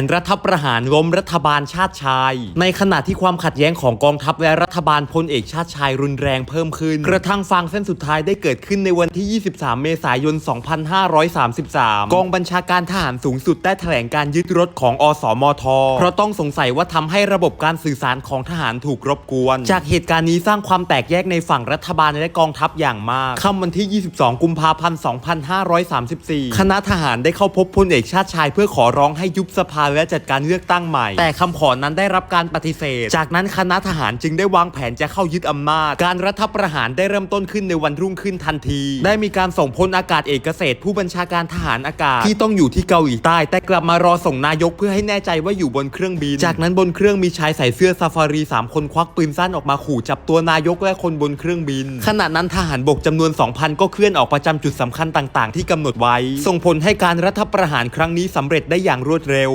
นรัฐประหารล้มรัฐบาลชาติชาย ในขณะที่ความขัดแย้งของกองทัพและรัฐบาลพลเอกชาติชายรุนแรงเพิ่มขึ้น กระทั่งฟางเส้นสุดท้ายได้เกิดขึ้นในวันที่ 23 เมษายน 2533 กองบัญชาการทหารสูงสุดได้แถลงการยึดรถของอสมท เพราะต้องสงสัยว่าทำให้ระบบการสื่อสารของทหารถูกรบกวน จากเหตุการณ์นี้สร้างความแตกแยกในฝั่งรัฐบาลและกองทัพอย่างมากค่ำวันที่ 22 กุมภาพันธ์ 2534 คณะทหารได้เข้าพบพลเอกชาติชายเพื่อขอร้องให้ยุบสภาและจัดการเลือกตั้งใหม่ แต่คำขอนั้นได้รับการปฏิเสธ จากนั้นคณะทหารจึงได้วางแผนจะเข้ายึดอำนาจ การรัฐประหารได้เริ่มต้นขึ้นในวันรุ่งขึ้นทันที ได้มีการส่งพลอากาศเอกเกษตรผู้บัญชาการทหารอากาศ ที่ต้องอยู่ที่เกาหลีใต้ แต่กลับมารอส่งนายกเพื่อให้แน่ใจว่าอยู่บนเครื่องบิน จากนั้นบนเครื่องมีชายใส่เสื้อซาฟารีสามคนควักปืนสั้นออกมาขู่จับตัวนายกและคนบนเครื่องบิน ขณะนั้นทหารบกจำนวน 2,000 ก็เคลื่อนออกประจำจุดสำคัญต่าง ๆ ที่กำหนดไว้ ส่งผลให้การรัฐประหารครั้งนี้สำเร็จได้อย่างรวดเร็ว